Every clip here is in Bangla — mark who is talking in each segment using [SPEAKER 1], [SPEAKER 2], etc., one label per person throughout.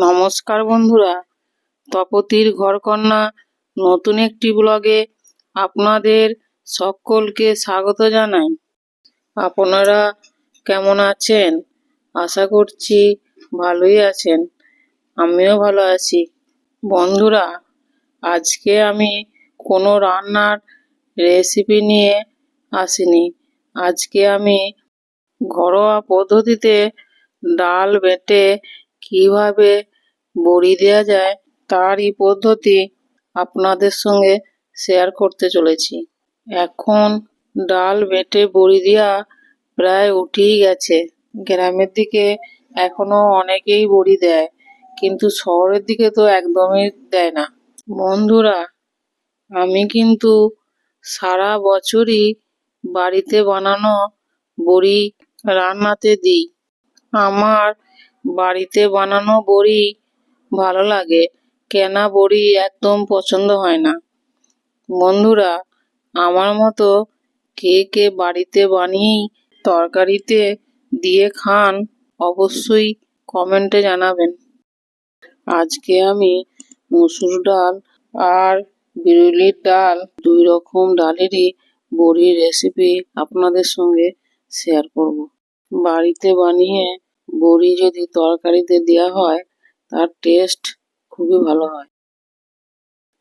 [SPEAKER 1] নমস্কার বন্ধুরা, তপতির ঘরকন্যা নতুন একটি ব্লগে আপনাদের সকলকে স্বাগত জানাই। আপনারা কেমন আছেন? আশা করছি ভালোই আছেন। আমিও ভালো আছি। বন্ধুরা, আজকে আমি কোনো রান্নার রেসিপি নিয়ে আসিনি। আজকে আমি ঘরোয়া পদ্ধতিতে ডাল বেটে কীভাবে বড়ি দেওয়া যায় তারই পদ্ধতি আপনাদের সঙ্গে শেয়ার করতে চলেছি। এখন ডাল বেটে বড়ি দেওয়া প্রায় উঠেই গেছে। গ্রামের দিকে এখনও অনেকেই বড়ি দেয়, কিন্তু শহরের দিকে তো একদমই দেয় না। বন্ধুরা, আমি কিন্তু সারা বছরই বাড়িতে বানানো বড়ি রান্নাতে দিই। আমার বাড়িতে বানানো বড়ি ভালো লাগে। কেনা বড়ি একদম পছন্দ হয় না। বন্ধুরা, আমার মতো কে কে বাড়িতে বানিয়েই তরকারিতে দিয়ে খান, অবশ্যই কমেন্টে জানাবেন। আজকে আমি মুসুর ডাল আর বিরুলির ডাল, দুই রকম ডালেরই বড়ির রেসিপি আপনাদের সঙ্গে শেয়ার করব। বাড়িতে বানিয়ে বড়ি যদি তরকারিতে দেওয়া হয়, তার টেস্ট খুবই ভালো হয়।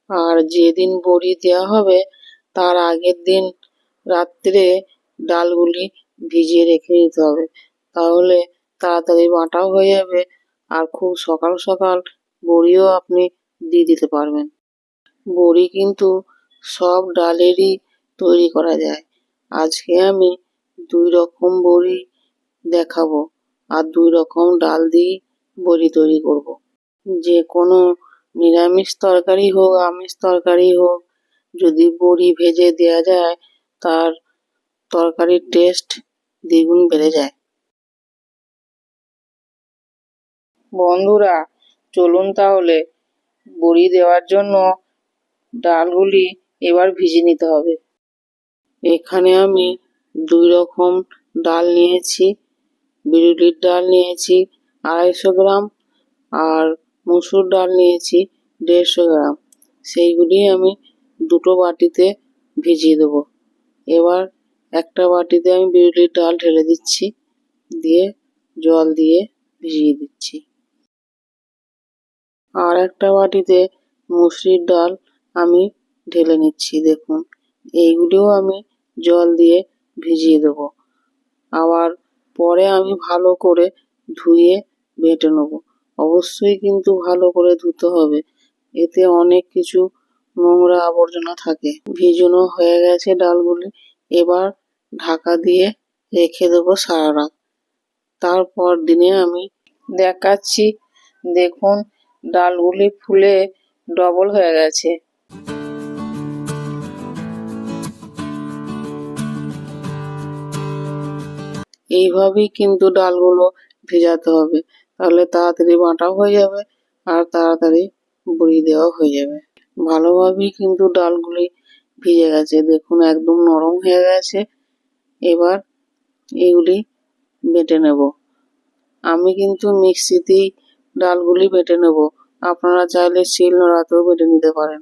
[SPEAKER 1] আর যেদিন বড়ি দেওয়া হবে, তার আগের দিন রাত্রে ডালগুলি ভিজিয়ে রেখে দিতে হবে। তাহলে তাড়াতাড়ি বাঁটাও হয়ে যাবে আর খুব সকাল সকাল বড়িও আপনি দিয়ে দিতে পারবেন। বড়ি কিন্তু সব ডালেরই তৈরি করা যায়। আজকে আমি দুই রকম বড়ি দেখাবো। আর দুই রকম ডাল দিয়ে বড়ি তৈরি করব। যে কোনো নিরামিষ তরকারি হোক, আমিষ তরকারি হোক, যদি বড়ি ভেজে দেওয়া যায়, তার তরকারির টেস্ট দ্বিগুণ বেড়ে যায়। বন্ধুরা, চলুন তাহলে বড়ি দেওয়ার জন্য ডালগুলি এবার ভিজে নিতে হবে। এখানে আমি দুই রকম ডাল নিয়েছি। বিউলির ডাল নিয়েছি, আড়াইশো গ্রাম, আর মুসুর ডাল নিয়েছি, দেড়শো গ্রাম। সেইগুলি আমি দুটো বাটিতে ভিজিয়ে দেবো। এবার একটা বাটিতে আমি বিউলির ডাল ঢেলে দিচ্ছি, দিয়ে জল দিয়ে ভিজিয়ে দিচ্ছি। আর একটা বাটিতে মুসুরির ডাল আমি ঢেলে নিচ্ছি, দেখুন। এইগুলিও আমি জল দিয়ে ভিজিয়ে দেবো। আবার পরে আমি ভালো করে ধুয়ে বেটে নেব। অবশ্যই কিন্তু ভালো করে ধুতে হবে। এতে অনেক কিছু নোংরা আবর্জনা থাকে। ভিজানো হয়ে গেছে ডালগুলি। এবার ঢাকা দিয়ে রেখে দেবো সারা রাত। তারপর দিনে আমি দেখাচ্ছি। দেখুন, ডালগুলি ফুলে ডবল হয়ে গেছে। এইভাবেই কিন্তু ডালগুলো ভেজাতে হবে। তাহলে তাড়াতাড়ি বাটাও হয়ে যাবে আর তাড়াতাড়ি বড়ি দেওয়া হয়ে যাবে। ভালোভাবেই কিন্তু ডালগুলি ভিজে গেছে। দেখুন, একদম নরম হয়ে গেছে। এবার এগুলি বেটে নেব। আমি কিন্তু মিক্সিতেই ডালগুলি বেটে নেব। আপনারা চাইলে শিল নোড়াতেও বেটে নিতে পারেন।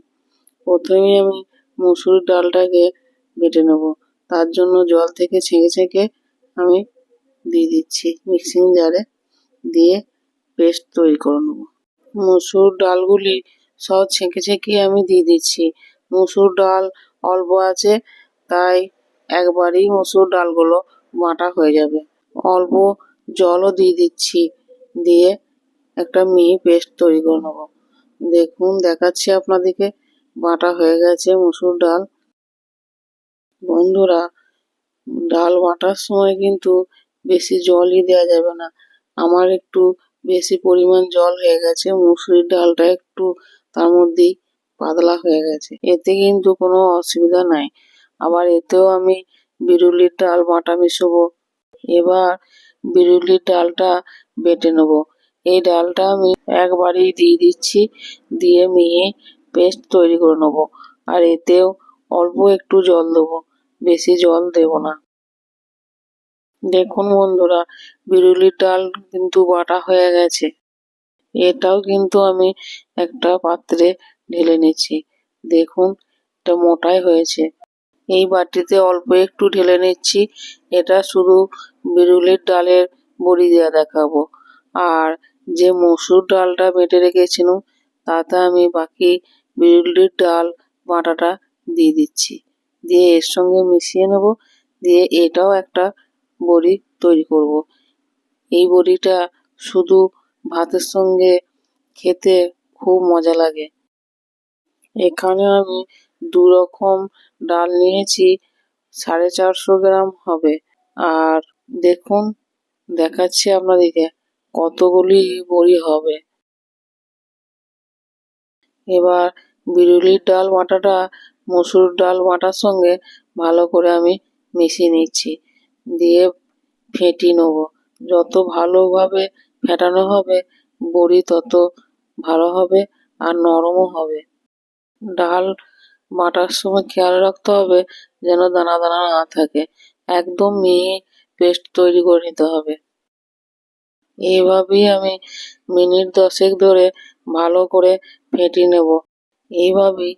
[SPEAKER 1] প্রথমেই আমি মুসুর ডালটাকে বেটে নেব। তার জন্য জল থেকে ছেঁকে ছেঁকে আমি দিয়ে দিচ্ছি মিক্সিং জারে দিয়ে পেস্ট তৈরি করে নেব। মুসুর ডালগুলি সব ছেঁকে ছেঁকে আমি দিয়ে দিচ্ছি। মুসুর ডাল অল্প আছে, তাই একবারেই মুসুর ডালগুলো বাটা হয়ে যাবে। অল্প জলও দিয়ে দিচ্ছি, দিয়ে একটা মিহি পেস্ট তৈরি করে নেব। দেখুন, দেখাচ্ছি আপনাদেরকে, বাটা হয়ে গেছে মুসুর ডাল। বন্ধুরা, ডাল বাটার সময় কিন্তু বেশি জলই দেওয়া যাবে না। আমার একটু বেশি পরিমাণ জল হয়ে গেছে, মুসুরির ডালটা একটু তার মধ্যেই পাতলা হয়ে গেছে। এতে কিন্তু কোনো অসুবিধা নাই। আবার এতেও আমি বিরুলির ডাল, বাটা মিশবো। এবার বিরুলির ডালটা বেটে নেব। এই ডালটা আমি একবারেই দিয়ে দিচ্ছি, দিয়ে মিহি পেস্ট তৈরি করে নেব। আর এতেও অল্প একটু জল দেবো। বেশি জল দেব না। দেখুন বন্ধুরা, বিরুলির ডাল কিন্তু বাটা হয়ে গেছে। এটাও কিন্তু আমি একটা পাত্রে ঢেলে নিচ্ছি। দেখুন, এটা মোটাই হয়েছে। এই বাটিতে অল্প একটু ঢেলে নিচ্ছি। এটা শুধু বিরুলির ডালের বড়ি দেওয়া দেখাবো। আর যে মসুর ডালটা বেটে রেখেছিলাম, তাতে আমি বাকি বিরুলির ডাল বাটাটা দিয়ে দিচ্ছি। দিয়ে এর সঙ্গে মিশিয়ে নেব। দিয়ে এটাও একটা বড়ি তৈরি করব। এই বড়িটা শুধু ভাতের সঙ্গে খেতে খুব মজা লাগে। এখানে আমি দু রকম ডাল নিয়েছি, সাড়ে চারশো গ্রাম হবে। আর দেখুন, দেখাচ্ছি আপনাদেরকে কতগুলি বড়ি হবে। এবার বিরুলির ডাল বাটাটা, মসুর ডাল বাটার সঙ্গে ভালো করে আমি মিশিয়ে নিচ্ছি। দিয়ে ফেটিয়ে নেব। যত ভালোভাবে ফেটানো হবে, বড়ি তত ভালো হবে আর নরমও হবে। ডাল বাটার সময় খেয়াল রাখতে হবে যেন দানা দানা না থাকে। একদম মিহি পেস্ট তৈরি করে নিতে হবে। এইভাবেই আমি মিনিট দশেক ধরে ভালো করে ফেটিয়ে নেব। এইভাবেই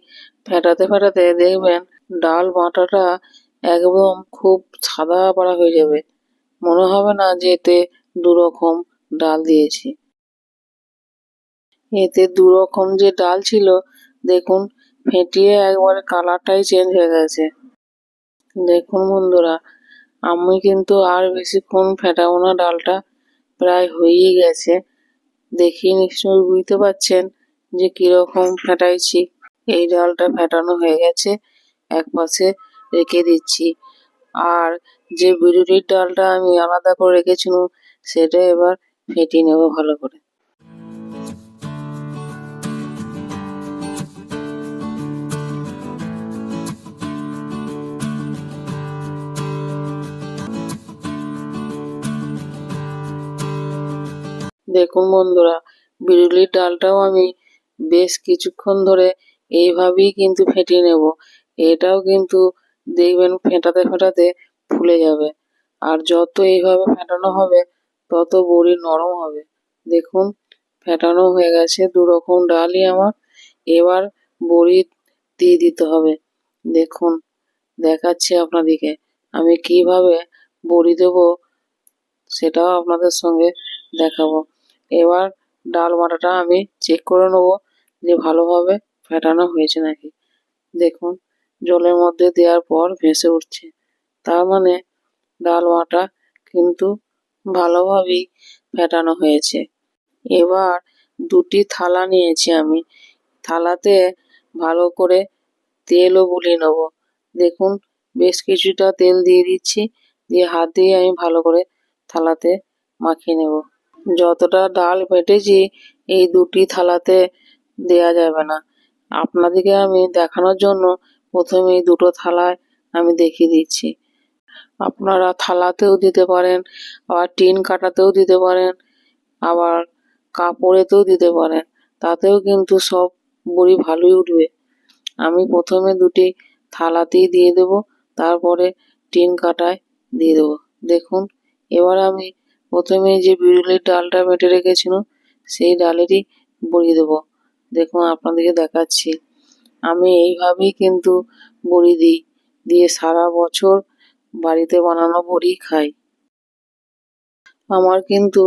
[SPEAKER 1] ফেটাতে ফেটাতে দেখবেন ডাল বাটাটা একদম খুব সাদা পাড়া হয়ে যাবে। মনে হবে না যে এতে দুরকম ডাল দিয়েছি। এতে দুরকম যে ডাল ছিল, দেখুন, ফেটিয়ে একবারে কালারটাই চেঞ্জ হয়ে গেছে। দেখুন বন্ধুরা, আমি কিন্তু আর বেশিক্ষণ ফেটাবো না ডালটা, প্রায় হয়েই গেছে। দেখি নিশ্চয়ই বুঝতে পারছেন যে কীরকম ফেটাইছি। এই ডালটা ফেটানো হয়ে গেছে, এক পাশে রেখে দিচ্ছি। আর যে বিরুলির ডালটা আমি আলাদা করে রেখেছিলাম সেটা এবার ফেটিয়ে নেব ভালো করে। দেখুন বন্ধুরা বিরুলির ডালটাও আমি বেশ কিছুক্ষণ ধরে এইভাবেই কিন্তু ফেটিয়ে নেব। এটাও কিন্তু দেখবেন ফেটাতে ফেটাতে ফুলে যাবে। আর যত এইভাবে ফেটানো হবে, তত বড়ি নরম হবে। দেখুন, ফেটানো হয়ে গেছে দু রকম ডালই আমার। এবার বড়ি দিয়ে দিতে হবে। দেখুন, দেখাচ্ছি আপনাদেরকে আমি কীভাবে বড়ি দেবো সেটাও আপনাদের সঙ্গে দেখাবো। এবার ডাল বাটাটা আমি চেক করে নেব যে ভালোভাবে ফেটানো হয়েছে নাকি। দেখুন জলের মধ্যে দেওয়ার পর ভেসে উঠছে। তার মানে ডাল বাটা কিন্তু ভালোভাবেই ফেটানো হয়েছে। এবার দুটি থালা নিয়েছি আমি। থালাতে ভালো করে তেলও গুলিয়ে নেব। দেখুন, বেশ কিছুটা তেল দিয়ে দিচ্ছি। দিয়ে হাত দিয়ে আমি ভালো করে থালাতে মাখিয়ে নেব। যতটা ডাল ফেটেছি, এই দুটি থালাতে দেয়া যাবে না। আপনাদেরকে আমি দেখানোর জন্য প্রথমে এই দুটো থালায় আমি দেখিয়ে দিচ্ছি। আপনারা থালাতেও দিতে পারেন, আবার টিন কাটাতেও দিতে পারেন, আবার কাপড়েতেও দিতে পারেন। তাতেও কিন্তু সব বড়ি ভালোই উঠবে। আমি প্রথমে দুটি থালাতেই দিয়ে দেব, তারপরে টিন কাটায় দিয়ে দেবো। দেখুন, এবার আমি প্রথমে যে বিরুলির ডালটা বেটে রেখেছিলাম, সেই ডালেরই বড়ি দেবো। দেখুন, আপনাদেরকে দেখাচ্ছি। আমি এইভাবেই কিন্তু বড়ি দিই। দিয়ে সারা বছর বাড়িতে বানানো বড়ি খাই। আমার কিন্তু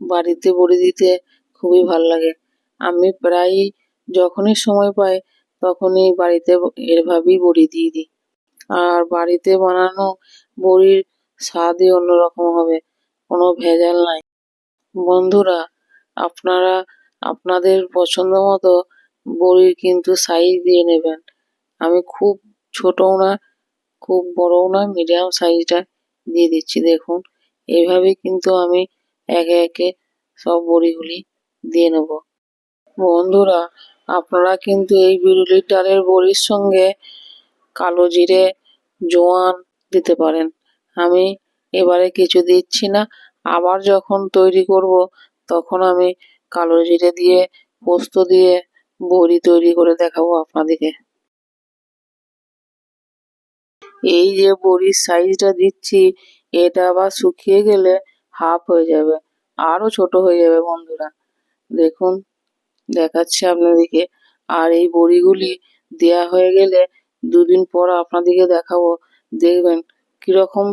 [SPEAKER 1] বাড়িতে বড়ি দিতে খুবই ভালো লাগে। আমি প্রায়ই যখনই সময় পাই তখনই বাড়িতে এভাবেই বড়ি দিয়ে দিই। আর বাড়িতে বানানো বড়ির স্বাদই অন্যরকম হবে, কোনো ভেজাল নাই। বন্ধুরা, আপনারা, আপনাদের পছন্দ মতো বড়ির কিন্তু সাইজ দিয়ে নেবেন। আমি খুব ছোটও না, খুব বড়ও না মিডিয়াম সাইজটা দিয়ে দিচ্ছি, দেখুন। এভাবে কিন্তু আমি একে একে সব বড়িগুলি দিয়ে নেব। বন্ধুরা, আপনারা কিন্তু এই বিরুলির ডালের বড়ির সঙ্গে কালো জিরে, জোয়ান দিতে পারেন। আমি এবারে কিছু দিচ্ছি না, আবার যখন তৈরি করব, তখন আমি কালো জিরে দিয়ে, পোস্ত দিয়ে বড়ি তৈরি করে দেখাবো আপনাদেরকে। এই যে বড়ির সাইজটা দিচ্ছি, এটা আবার শুকিয়ে গেলে হাফ হয়ে যাবে আরও ছোট হয়ে যাবে বন্ধুরা। দেখুন, দেখাচ্ছি আপনাদেরকে। আর এই বড়িগুলি দেয়া হয়ে গেলে দুদিন পর আপনাদেরকে দেখাবো। দেখবেন কীরকম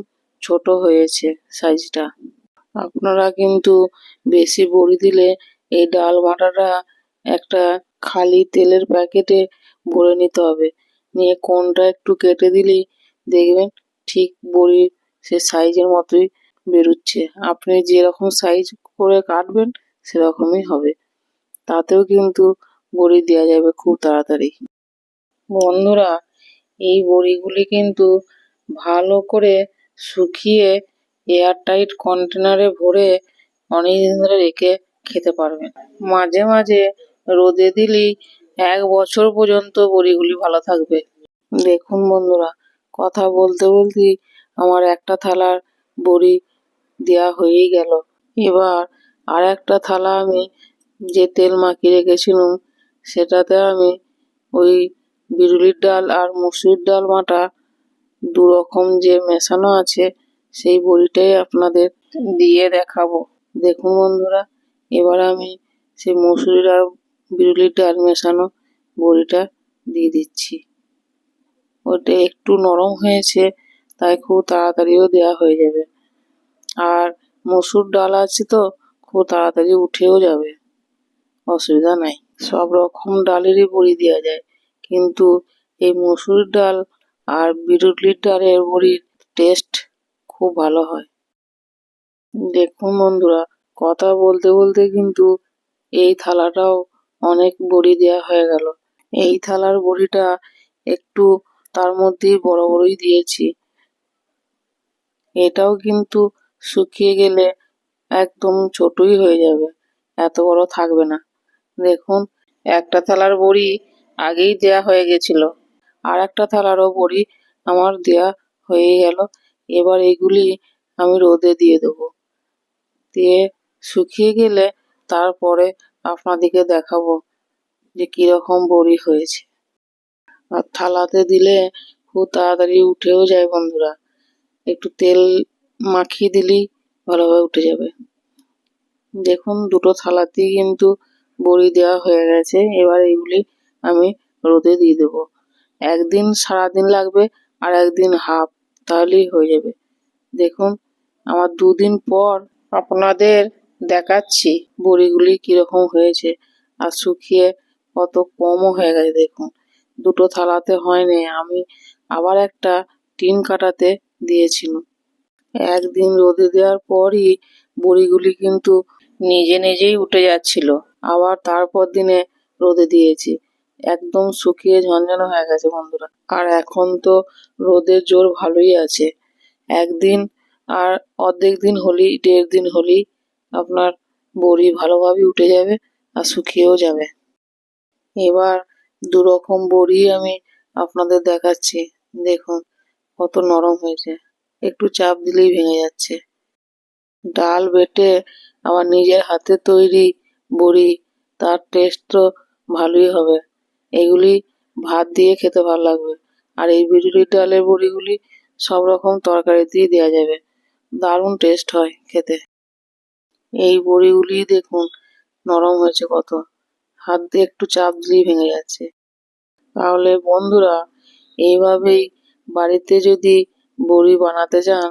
[SPEAKER 1] ছোট হয়েছে সাইজটা আপনারা কিন্তু বেশি বড়ি দিলে এই ডাল বাটাটা একটা খালি তেলের প্যাকেটে ভরে নিতে হবে। নিয়ে কোনটা একটু কেটে দিলেই দেখবেন ঠিক বড়ির সে সাইজের মতোই বেরোচ্ছে। আপনি যেরকম সাইজ করে কাটবেন সেরকমই হবে। তাতেও কিন্তু বড়ি দেওয়া যাবে খুব তাড়াতাড়ি। বন্ধুরা, এই বড়িগুলি কিন্তু ভালো করে শুকিয়ে এয়ারটাইট কন্টেনারে ভরে অনেক দিন ধরে রেখে খেতে পারবেন। মাঝে মাঝে রোদে দিলেই এক বছর পর্যন্ত বড়িগুলি ভালো থাকবে। দেখুন বন্ধুরা, কথা বলতে বলতেই আমার একটা থালার বড়ি দেয়া হয়েই গেল। এবার আর একটা থালা আমি যে তেল মাখিয়ে রেখেছিলাম, সেটাতে আমি ওই বিরুলির ডাল আর মুসুরির ডাল মাটা দু রকম যে মেশানো আছে, সেই বড়িটাই আপনাদের দিয়ে দেখাবো। দেখুন বন্ধুরা, এবার আমি সেই মুসুরির আর বিরুলির ডাল মেশানো বড়িটা দিয়ে দিচ্ছি। ওটা একটু নরম হয়েছে, তাই খুব তাড়াতাড়িও দেওয়া হয়ে যাবে। আর মসুর ডাল আছে তো, খুব তাড়াতাড়ি উঠেও যাবে। অসুবিধা নাই। সব রকম ডালেরই বড়ি দেওয়া যায়। কিন্তু এই মসুর ডাল আর বিরুলির ডালের বড়ির টেস্ট খুব ভালো হয়। দেখুন বন্ধুরা, কথা বলতে বলতে কিন্তু এই থালাটাও অনেক বড়ি দেওয়া হয়ে গেল। এই থালার বড়িটা একটু তার মধ্যেই বড় বড়ই দিয়েছি। এটাও কিন্তু শুকিয়ে গেলে একদম ছোটই হয়ে যাবে, এত বড় থাকবে না। দেখুন, একটা থালার বড়ি আগেই দেয়া হয়ে গেছিল, আর একটা থালারও বড়ি আমার দেয়া হয়ে গেল। এবার এগুলি আমি রোদে দিয়ে দেবো। দিয়ে শুকিয়ে গেলে তারপরে আপনাদেরকে দেখাবো যে কীরকম বড়ি হয়েছে। আর থালাতে দিলে খুব তাড়াতাড়ি উঠেও যায় বন্ধুরা। একটু তেল মাখিয়ে দিলেই ভালোভাবে উঠে যাবে। দেখুন, দুটো থালাতেই কিন্তু বড়ি দেওয়া হয়ে গেছে। এবার এগুলি আমি রোদে দিয়ে দেবো। একদিন সারাদিন লাগবে আর একদিন হাফ, তাহলেই হয়ে যাবে। দেখুন, আমার দুদিন পর আপনাদের দেখাচ্ছি বড়িগুলি কীরকম হয়েছে। আর শুকিয়ে কত কমও হয়ে গেছে, দেখুন। দুটো থালাতে হয়নি, আমি আবার একটা টিন কাটাতে দিয়েছিলাম। একদিন রোদে দেওয়ার পরই বড়িগুলি কিন্তু নিজে নিজেই উঠে যাচ্ছিল। আবার তারপর দিনে রোদে দিয়েছি। একদম শুকিয়ে ঝনঝন হয়ে গেছে, বন্ধুরা। আর এখন তো রোদের জোর ভালোই আছে। একদিন আর অর্ধেক দিন হলেই দেড় দিন হলেই আপনার বড়ি ভালোভাবে উঠে যাবে আর শুকিয়েও যাবে। এবার দু রকম বড়ি আমি আপনাদের দেখাচ্ছি। দেখুন, কত নরম হয়েছে। একটু চাপ দিলেই ভেঙে যাচ্ছে। ডাল বেটে আমার নিজের হাতে তৈরি বড়ি, তার টেস্ট তো ভালোই হবে। এগুলি ভাত দিয়ে খেতে ভালো লাগবে। আর এই বিরুলির ডালের বড়িগুলি সব রকম তরকারিতেই দেওয়া যাবে। দারুণ টেস্ট হয় খেতে। এই বড়িগুলি দেখুন, নরম হয়েছে কত। হাত দিয়ে একটু চাপ দিলেই ভেঙে যাচ্ছে। তাহলে বন্ধুরা এইভাবেই বাড়িতে যদি বড়ি বানাতে চান,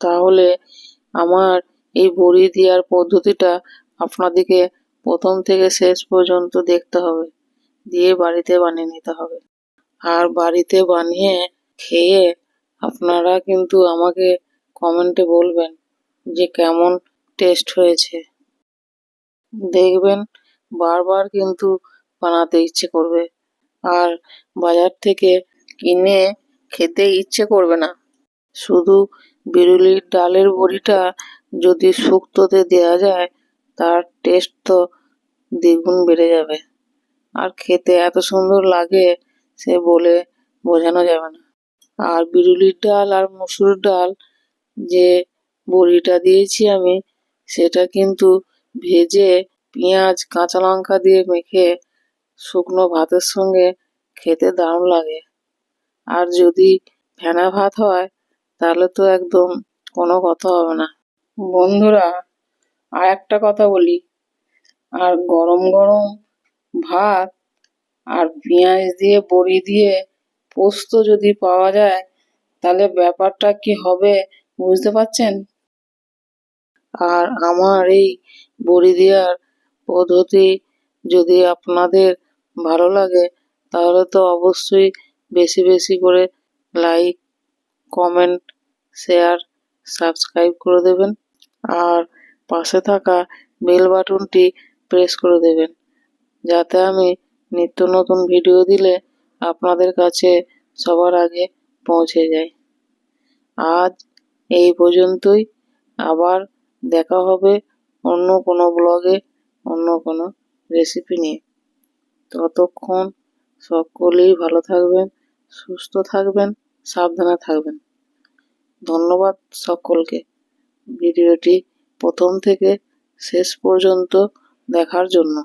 [SPEAKER 1] তাহলে আমার এই বড়ি দেওয়ার পদ্ধতিটা আপনাদেরকে প্রথম থেকে শেষ পর্যন্ত দেখতে হবে। দিয়ে বাড়িতে বানিয়ে নিতে হবে। আর বাড়িতে বানিয়ে খেয়ে আপনারা কিন্তু আমাকে কমেন্টে বলবেন যে কেমন টেস্ট হয়েছে। দেখবেন বারবার কিন্তু বানাতে ইচ্ছে করবে। আর বাজার থেকে কিনে খেতে ইচ্ছে করবে না। শুধু বিরুলির ডালের বড়িটা যদি শুক্তোতে দেওয়া যায়, তার টেস্ট তো দ্বিগুণ বেড়ে যাবে। আর খেতে এত সুন্দর লাগে, সে বলে বোঝানো যাবে না। আর বিরুলির ডাল আর মুসুর ডাল যে বড়িটা দিয়েছি আমি সেটা কিন্তু ভেজে পেঁয়াজ, কাঁচা লঙ্কা দিয়ে মেখে শুকনো ভাতের সঙ্গে খেতে দারুণ লাগে। আর যদি ফেনা ভাত হয়, তাহলে তো একদম কোনো কথা হবে না। বন্ধুরা, আর একটা কথা বলি। আর গরম গরম ভাত আর পেঁয়াজ দিয়ে, বড়ি দিয়ে পোস্ত যদি পাওয়া যায়, তাহলে ব্যাপারটা কি হবে বুঝতে পারছেন? আর আমার এই বড়ি দেওয়ার পদ্ধতি যদি আপনাদের ভালো লাগে, তাহলে তো অবশ্যই বেশি বেশি করে লাইক, কমেন্ট, শেয়ার, সাবস্ক্রাইব করে দেবেন। আর পাশে থাকা বেল বাটনটি প্রেস করে দেবেন, যাতে আমি নিত্য নতুন ভিডিও দিলে আপনাদের কাছে সবার আগে পৌঁছে যায়। আজ এই পর্যন্তই। আবার দেখা হবে অন্য কোনো ব্লগে অন্য কোনো রেসিপি নিয়ে। ততক্ষণ সকলেই ভালো থাকবেন, সুস্থ থাকবেন, সাবধানে থাকবেন। ধন্যবাদ সকলকে। ভিডিওটি প্রথম থেকে শেষ পর্যন্ত দেখার জন্য।